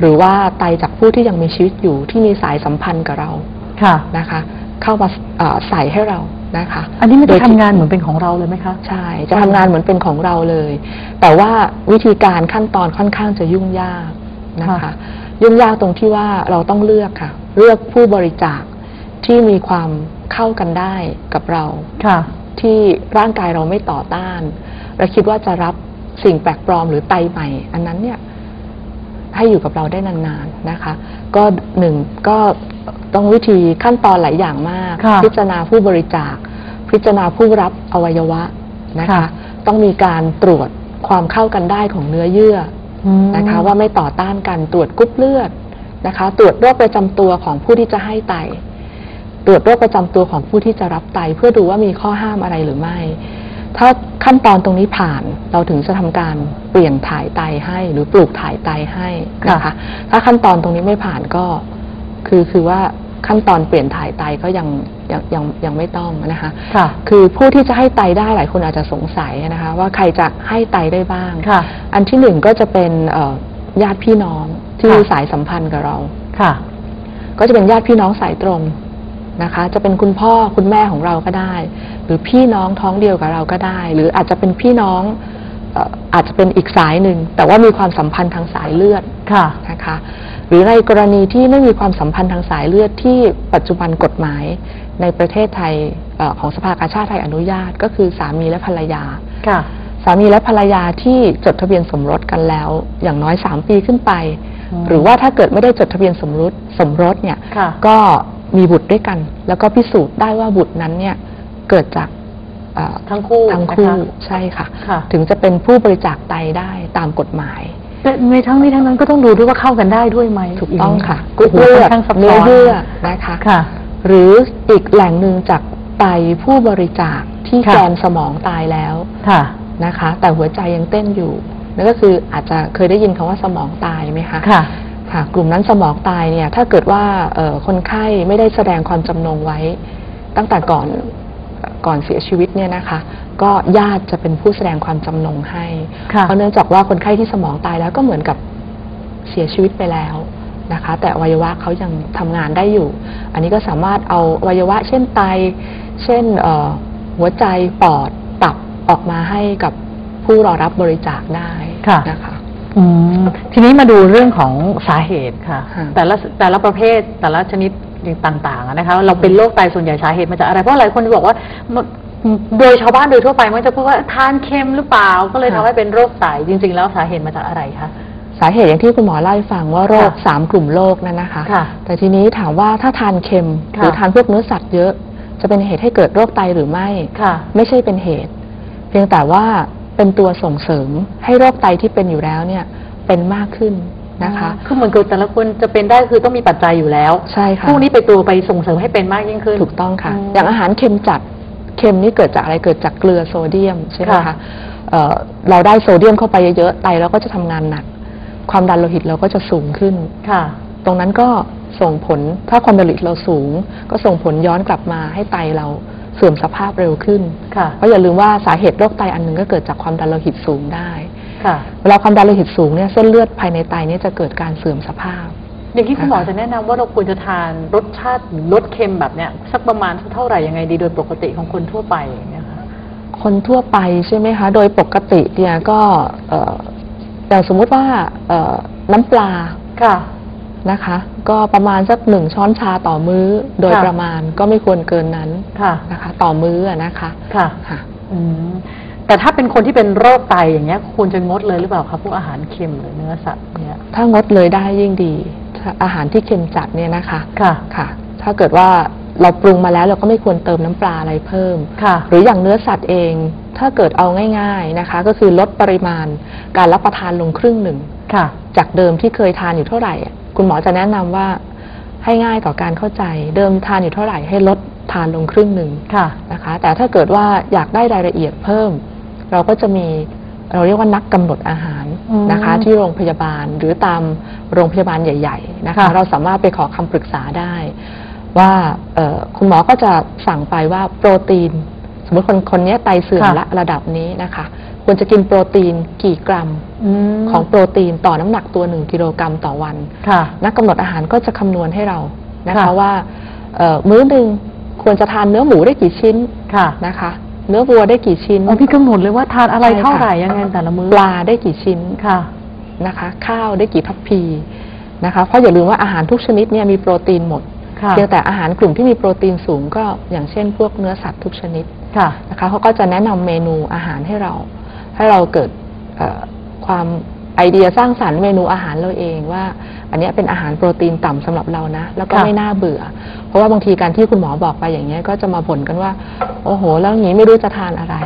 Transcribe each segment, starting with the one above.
หรือว่าไตจากผู้ที่ยังมีชีวิตอยู่ที่มีสายสัมพันธ์กับเราค่ะนะคะ เข้ามาเอ่อใส่ให้เรานะคะ อันนี้มันโดจะยที่ทำงานเหมือนเป็นของเราเลยไหมคะ ใช่ จะทำงานเหมือนเป็นของเราเลย แต่ว่าวิธีการขั้นตอนค่อนข้างจะยุ่งยากนะคะค่ะยุ่งยากตรงที่ว่าเราต้องเลือกค่ะ เลือกผู้บริจาคที่มีความเข้ากันได้กับเราค่ะ ที่ร่างกายเราไม่ต่อต้านและคิดว่าจะรับสิ่งแปลกปลอมหรือไตใหม่ อันนั้นเนี่ย ให้อยู่กับเราได้นานๆนะคะ ก็หนึ่งก็ต้องวิธีขั้นตอนหลายอย่างมาก ค่ะพิจารณาผู้บริจาค พิจารณาผู้รับอวัยวะนะคะ ค่ะ ต้องมีการตรวจความเข้ากันได้ของเนื้อเยื่อ อืม นะคะว่าไม่ต่อต้านกันตรวจกรุ๊ปเลือดนะคะ ตรวจโรคประจำตัวของผู้ที่จะให้ไต ตรวจโรคประจำตัวของผู้ที่จะรับไต เพื่อดูว่ามีข้อห้ามอะไรหรือไม่ ถ้าขั้นตอนตรงนี้ผ่านเราถึงจะทำการเปลี่ยนถ่ายไตให้หรือปลูกถ่ายไตให้นะคะค่ะถ้าขั้นตอนตรงนี้ไม่ผ่านก็คือคือว่าขั้นตอนเปลี่ยนถ่ายไตก็ยังยังยังยังไม่ต้องนะคะค่ะคือผู้ที่จะให้ไตได้หลายคนอาจจะสงสัยนะคะว่าใครจะให้ไตได้บ้างค่ะ อันที่หนึ่งก็จะเป็นเอ่อญาติพี่น้องที่ค่ะมีสายสัมพันธ์กับเราค่ะ ก็จะเป็นญาติพี่น้องสายตรง นะคะ จะเป็นคุณพ่อคุณแม่ของเราก็ได้ หรือพี่น้องท้องเดียวกับเราก็ได้ หรืออาจจะเป็นพี่น้องเอ่ออาจจะเป็นอีกสายหนึ่ง แต่ว่ามีความสัมพันธ์ทางสายเลือดค่ะนะคะ หรือในกรณีที่ไม่มีความสัมพันธ์ทางสายเลือดที่ปัจจุบันกฎหมายในประเทศไทยเออของสภากาชาติไทยอนุญาต ก็คือสามีและภรรยาค่ะ สามีและภรรยาที่จดทะเบียนสมรสกันแล้ว อย่างน้อยสามปีขึ้นไปอืมหรือว่าถ้าเกิดไม่ได้จดทะเบียนสมรสสมรสเนี่ยค่ะก็ มีบุตรด้วยกัน แล้วก็พิสูจน์ได้ว่าบุตรนั้นเนี่ยเกิดจากเอ่อทั้งคู่ทั้งคู่นะคะใช่ค่ะค่ะ ถึงจะเป็นผู้บริจาคไตได้ตามกฎหมายแต่ในทั้งนี้ทั้งนั้นก็ต้องดูด้วยว่าเข้ากันได้ด้วยไหมถูกต้องค่ะกรุ๊กรุ๊ปเลือดค่อนข้างซับเนื้ซ้ออนเยื่อนะคะค่ะ หรืออีกแหล่งหนึ่งจากไตผู้บริจาคที่ค่ะแกนสมองตายแล้วค่ะนะคะ แต่หัวใจยังเต้นอยู่นั่นก็คืออาจจะเคยได้ยินคำว่าสมองตายไหมคะ ค่ะค่ะกลุ่มนั้นสมองตายเนี่ยถ้าเกิดว่าเอ่อคนไข้ไม่ได้แสดงความจำนงไว้ ตั้งแต่ก่อนก่อนเสียชีวิตเนี่ยนะคะ ก็ญาติจะเป็นผู้แสดงความจำนงให้ค่ะเพราะเนื่องจากว่าคนไข้ที่สมองตายแล้วก็เหมือนกับเสียชีวิตไปแล้วนะคะ แต่อวัยวะเขายังทำงานได้อยู่ อันนี้ก็สามารถเอาอวัยวะ เช่นไต เช่นเอ่อหัวใจปอดตับออกมาให้กับผู้รอรับบริจาคได้ค่ะนะคะ อืมทีนี้มาดูเรื่องของสาเหตุค่ะ ค่ะ แต่ละแต่ละประเภทแต่ละชนิดต่างๆอะนะคะ เราเป็นโรคไตส่วนใหญ่สาเหตุมาจากอะไร เพราะหลายคนจะบอกว่ามันโดยชาวบ้านโดยทั่วไปมันจะพูดว่าทานเค็มหรือเปล่าก็เลยทำให้เป็นโรคไตจริง ๆ แล้วสาเหตุมาจากอะไรคะ สาเหตุอย่างที่คุณหมอเล่าให้ฟังว่าโรคค่ะสามกลุ่มโรคนั่นนะคะ ค่ะแต่ทีนี้ถามว่าถ้าทานเค็มค่ะหรือทานพวกเนื้อสัตว์เยอะ จะเป็นเหตุให้เกิดโรคไตหรือไม่ ค่ะ ไม่ใช่เป็นเหตุ เพียงแต่ว่า เป็นตัวส่งเสริมให้โรคไตที่เป็นอยู่แล้วเนี่ยเป็นมากขึ้นนะคะ คือเหมือนกับแต่ละคนจะเป็นได้คือต้องมีปัจจัยอยู่แล้วใช่ค่ะพวกนี้ไปตัวไปส่งเสริมให้เป็นมากยิ่งขึ้น ถูกต้องค่ะอืมอย่างอาหารเค็มจัดเค็มนี่เกิดจากอะไรเกิดจากเกลือโซเดียมใช่ไหมค่ะคะเอ่อเราได้โซเดียมเข้าไปเยอะๆไตเราก็จะทำงานหนัก ความดันโลหิตเราก็จะสูงขึ้นค่ะ ตรงนั้นก็ส่งผลถ้าความดันโลหิตเราสูง ก็ส่งผลย้อนกลับมาให้ไตเรา เสื่อมสภาพเร็วขึ้นค่ะเพราะอย่าลืมว่าสาเหตุโรคไตอันหนึ่งก็เกิดจากความดันโลหิตสูงได้ค่ะเวลาความดันโลหิตสูงเนี่ยเส้นเลือดภายในไตเนี่ยจะเกิดการเสื่อมสภาพ อย่างที่คุณหมอจะแนะนำว่าเราควรจะทานรสชาติหรือรสเค็มแบบเนี้ยสักประมาณสักเท่าไหร่ยังไงดีโดยปกติของคนทั่วไปอย่างเงี้ยค่ะคนทั่วไปใช่ไหมคะ โดยปกติเนี่ยก็เอ่ออย่างสมมุติว่าเอ่อน้ำปลาค่ะ นะคะ ก็ประมาณสักหนึ่งช้อนชาต่อมื้อ โดยค่ะ ประมาณก็ไม่ควรเกินนั้นค่ะ นะคะ ต่อมื้ออะนะคะค่ะค่ะ อืมแต่ถ้าเป็นคนที่เป็นโรคไตอย่างเงี้ยควรจะงดเลยหรือเปล่าคะพวกอาหารเค็มหรือเนื้อสัตว์เนี่ยถ้างดเลยได้ยิ่งดีถ้าอาหารที่เค็มจัดเนี่ยนะคะค่ะ ค่ะ ถ้าเกิดว่าเราปรุงมาแล้วเราก็ไม่ควรเติมน้ำปลาอะไรเพิ่ม ค่ะ หรืออย่างเนื้อสัตว์เอง ถ้าเกิดเอาง่าย ๆนะคะ ก็คือลดปริมาณการรับประทานลงครึ่งหนึ่ง ค่ะ จากเดิมที่เคยทานอยู่เท่าไหร่อะ คุณหมอจะแนะนำว่าให้ง่ายต่อการเข้าใจ เดิมทานอยู่เท่าไหร่ให้ลดทานลงครึ่งหนึ่งค่ะนะคะ แต่ถ้าเกิดว่าอยากได้รายละเอียดเพิ่ม เราก็จะมีเราเรียกว่านักกำหนดอาหารอืมนะคะ ที่โรงพยาบาลหรือตามโรงพยาบาลใหญ่ ๆ นะคะค่ะเราสามารถไปขอคำปรึกษาได้ ว่าเอ่อคุณหมอก็จะสั่งไปว่าโปรตีน สมมติคนคนเนี้ยไตเสื่อมค่ะละระดับนี้นะคะ ควรจะกินโปรตีนกี่กรัมมของโปรตีนต่อน้ำหนักตัว 1 กิโลกรัมต่อวันค่ะนักกำหนดอาหารก็จะคำนวณให้เรานะค่ะคะว่าเอ่อมื้อหนึ่งควรจะทานเนื้อหมูได้กี่ชิ้นค่ะนะคะเนื้อวัวได้กี่ชิ้นอ๋อพี่กำหนดเลยว่าทานอะไรใช่ค่ะเท่าไหร่ยังไงแต่ละมื้อปลาได้กี่ชิ้นค่ะนะคะ ข้าวได้กี่ทัพพีนะคะ เพราะอย่าลืมว่าอาหารทุกชนิดเนี่ยมีโปรตีนหมดค่ะเพียงแต่อาหารกลุ่มที่มีโปรตีนสูงก็อย่างเช่นพวกเนื้อสัตว์ทุกชนิดค่ะนะคะเขาก็จะแนะนำเมนูอาหารให้เรา ให้เราเกิดเอ่อความไอเดียสร้างสรรค์เมนูอาหารเราเองว่า อันเนี้ยเป็นอาหารโปรตีนต่ำสำหรับเรานะ แล้วก็ค่ะไม่น่าเบื่อ เพราะว่าบางทีการที่คุณหมอบอกไปอย่างเงี้ยก็จะมาบ่นกันว่า โอ้โห แล้วอย่างนี้ไม่รู้จะทานอะไร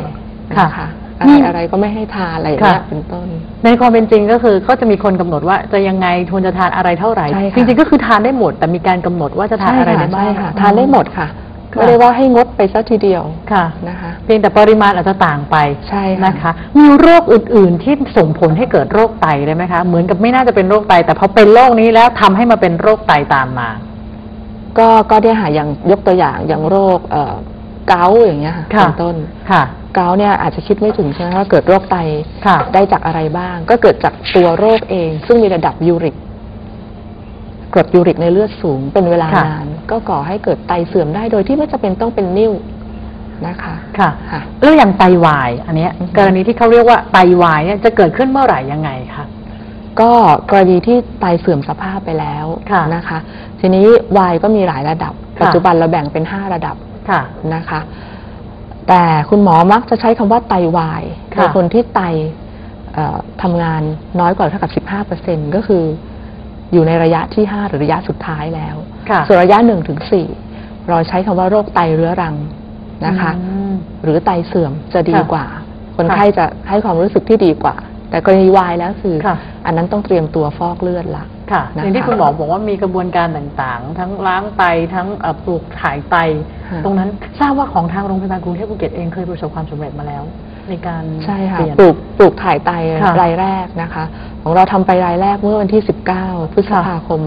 นะคะอะไรอะไรก็ไม่ให้ทานอะไรอย่างเงี้ยค่ะเป็นต้น ในความเป็นจริงก็คือก็จะมีคนกำหนดว่าจะยังไงควรจะทานอะไรเท่าไหร่ใช่ค่ะจริงๆก็คือทานได้หมด แต่มีการกำหนดว่าจะทานอะไรได้บ้างใช่ค่ะทานได้หมดค่ะค่ะ ไม่ได้ว่าให้งดไปซะทีเดียวค่ะนะคะ เพียงแต่ปริมาณอาจจะต่างไปใช่ค่ะนะคะ มีโรคอื่น ๆ ที่ส่งผลให้เกิดโรคไตได้ไหมคะ เหมือนกับไม่น่าจะเป็นโรคไต แต่พอเป็นโรคนี้แล้วทำให้มาเป็นโรคไตตามมา ก็ก็ได้หาอย่างยกตัวอย่างอย่างโรคเอ่อเกาต์อย่างเงี้ยค่ะค่ะเป็นต้นค่ะเกาต์เนี่ยอาจจะคิดไม่ถึงใช่ไหมว่าเกิดโรคไตค่ะได้จากอะไรบ้าง ก็เกิดจากตัวโรคเอง ซึ่งมีระดับยูริกกรดยูริกในเลือดสูงเป็นเวลาค่ะนาน ก็ก่อให้เกิดไตเสื่อมได้โดยที่ไม่จำเป็นต้องเป็นนิ่วนะคะค่ะค่ะแล้วอย่างไตวายอันเนี้ยอือฮึกรณีที่เขาเรียกว่าไตวายเนี่ยจะเกิดขึ้นเมื่อไหร่ยังไงคะก็กรณีที่ไตเสื่อมสภาพไปแล้วค่ะนะคะ ทีนี้วายก็มีหลายระดับค่ะปัจจุบันเราแบ่งเป็น5ระดับค่ะนะคะ แต่คุณหมอมักจะใช้คำว่าไตวายค่ะในคนที่ไตเอ่อทำงานน้อยกว่าเท่ากับ 15%ก็คืออยู่ในระยะที่ 5 หรือระยะสุดท้ายแล้วค่ะ ส่วนระยะ1ถึง4เราใช้คำว่าโรคไตเรื้อรังนะคะอืมหรือไตเสื่อมจะดีค่ะกว่า คนค่ะไข้จะให้ความรู้สึกที่ดีกว่า แต่กรณีวายแล้วคือค่ะอันนั้นต้องเตรียมตัวฟอกเลือดละค่ะนะคะอย่างที่คุณหมอบอกว่ามีกระบวนการต่างๆ ทั้งล้างไตทั้งเอ่อปลูกถ่ายไตค่ะตรงนั้นทราบว่าของทางโรงพยาบาลกรุงเทพภูเก็ตเองเคยประสบความสำเร็จมาแล้ว ในการใช่ค่ะเปลี่ยนปลูกปลูกถ่ายไตค่ะรายแรกนะคะ ของเราทำไปรายแรกเมื่อวันที่ 19 พฤษภาคม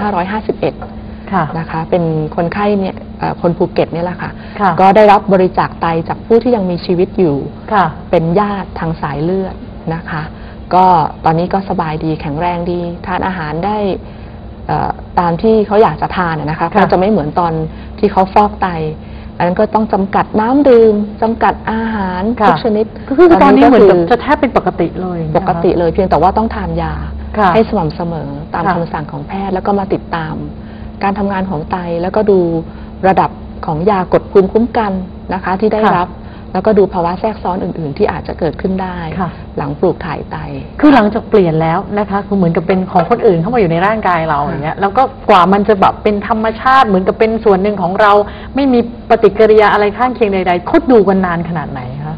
2551 ค่ะนะคะ เป็นคนไข้เนี่ยเอ่อคนภูเก็ตเนี่ยแหละค่ะ ค่ะก็ได้รับบริจาคไตจากผู้ที่ยังมีชีวิตอยู่ ค่ะ เป็นญาติทางสายเลือดนะคะ ก็ตอนนี้ก็สบายดีแข็งแรงดี ทานอาหารได้เอ่อตามที่เขาอยากจะทานนะนะคะเพราะจะไม่เหมือนตอนที่เขาฟอกไต อันนั้นก็ต้องจำกัดน้ำดื่มจำกัดอาหารค่ะทุกชนิดก็คือตอนนี้เหมือนกับคืจะแทบเป็นปกติเลยปกติเลยเพียงแต่ว่าต้องทานยาค่ะให้สม่ำเสมอตามค่ะ คำสั่งของแพทย์แล้วก็มาติดตาม การทำงานของไต แล้วก็ดูระดับของยากดภูมิคุ้มกันนะคะ ที่ได้ค่ะรับ แล้วก็ดูภาวะแทรกซ้อนอื่น ๆ ที่อาจจะเกิดขึ้นได้ ค่ะ หลังปลูกถ่ายไต คือหลังจากเปลี่ยนแล้วนะคะคือเหมือนกับเป็นของคนอื่นเข้ามาอยู่ในร่างกายเราค่ะอย่างเงี้ยแล้วก็กว่ามันจะแบบเป็นธรรมชาติเหมือนกับเป็นส่วนหนึ่งของเรา ไม่มีปฏิกิริยาอะไรข้างเคียงใดๆเขาดูกันนานขนาดไหนคะ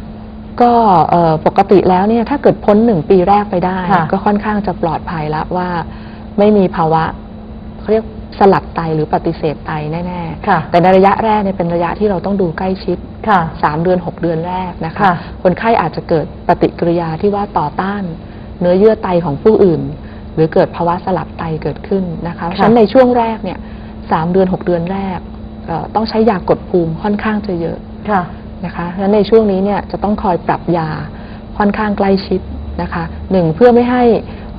ก็เอ่อปกติแล้วเนี่ยถ้าเกิดพ้นหนึ่งปีแรกไปได้ ค่ะก็ค่อนข้างจะปลอดภัยแล้วว่าไม่มีภาวะเขาเรียก สลับไตหรือปฏิเสธไตแน่ค่ะๆแต่ในระยะแรกเนี่ยเป็นระยะที่เราต้องดูใกล้ชิดค่ะสามเดือนหกเดือนแรกนะคะ ค่ะคนไข้อาจจะเกิดปฏิกิริยาที่ว่าต่อต้าน เนื้อเยื่อไตของผู้อื่น หรือเกิดภาวะสลับไตเกิดขึ้นนะคะเพราะฉะนั้นในช่วงแรกเนี่ยสามเดือนหกเดือนแรกเอ่อต้องใช้ยากดภูมิค่อนข้างจะเยอะค่ะ นะคะเพราะฉะนั้นในช่วงนี้เนี่ยจะต้องคอยปรับยาค่อนข้างใกล้ชิดนะคะหนึ่งเพื่อไม่ให้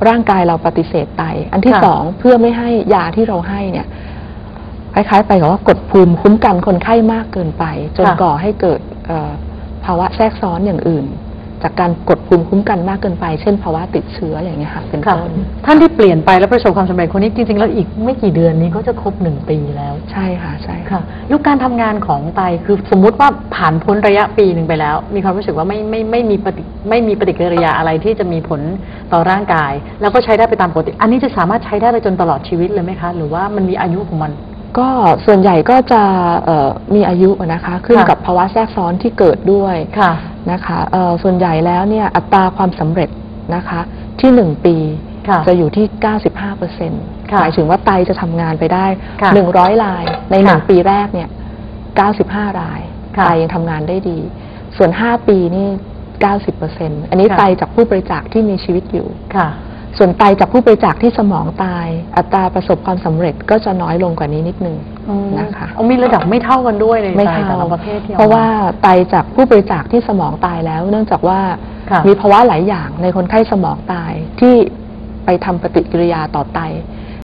ร่างกายเราปฏิเสธไต อันที่ค่ะสองเพื่อไม่ให้ยาที่เราให้เนี่ยคล้ายๆ ไปกับว่ากดภูมิคุ้มกันคนไข้มากเกินไป จนค่ะก่อให้เกิดเอ่อภาวะแทรกซ้อนอย่างอื่น จากการกดภูมิคุ้มกันมากเกินไป เช่นภาวะติดเชื้ออย่างเงี้ยค่ะเป็นค่ะต้นท่านที่เปลี่ยนไปแล้วประสบความสำเร็จคนนี้จริงๆ แล้วอีกไม่กี่เดือนนี้ก็จะครบหนึ่งปีแล้ว ใช่ค่ะใช่ค่ะค่ะยุคการทำงานของไตคือสมมุติว่าผ่านพ้นระยะปีหนึ่งไปแล้ว มีความรู้สึกว่าไม่ไม่ไม่มีปฏิไม่มีปฏิกิริยาอะไรที่จะมีผลต่อร่างกาย แล้วก็ใช้ได้ไปตามปกติ อันนี้จะสามารถใช้ได้ไปจนตลอดชีวิตเลยไหมคะ หรือว่ามันมีอายุของมัน ก็ส่วนใหญ่ก็จะเอ่อมีอายุนะคะขึ้นค่ะกับภาวะแทรกซ้อนที่เกิดด้วยค่ะนะคะเอ่อส่วนใหญ่แล้วเนี่ยอัตราความสำเร็จนะคะที่ 1 ปีค่ะจะอยู่ที่ 95เปอร์เซ็นต์ค่ะหมายถึงว่าไตจะทำงานไปได้ค่ะ100 รายในค่ะ1ปีแรกเนี่ย 95 รายค่ะไตยังทำงานได้ดี ส่วน 5 ปีนี่ 90เปอร์เซ็นต์อันนี้ค่ะไตจากผู้บริจาคที่มีชีวิตอยู่ค่ะ ส่วนไตจากผู้บริจาคที่สมองตาย อัตราประสบความสำเร็จก็จะน้อยลงกว่านี้นิดนึงอืมนะคะเอามีระดับไม่เท่ากันด้วยในไม่ไตแต่เท่าละประเภทที่ออกมเพราะว่าไตจากผู้บริจาคที่สมองตายแล้ว เนื่องจากว่าค่ะมีภาวะหลายอย่างในคนไข้สมองตายที่ไปทำปฏิกิริยาต่อไต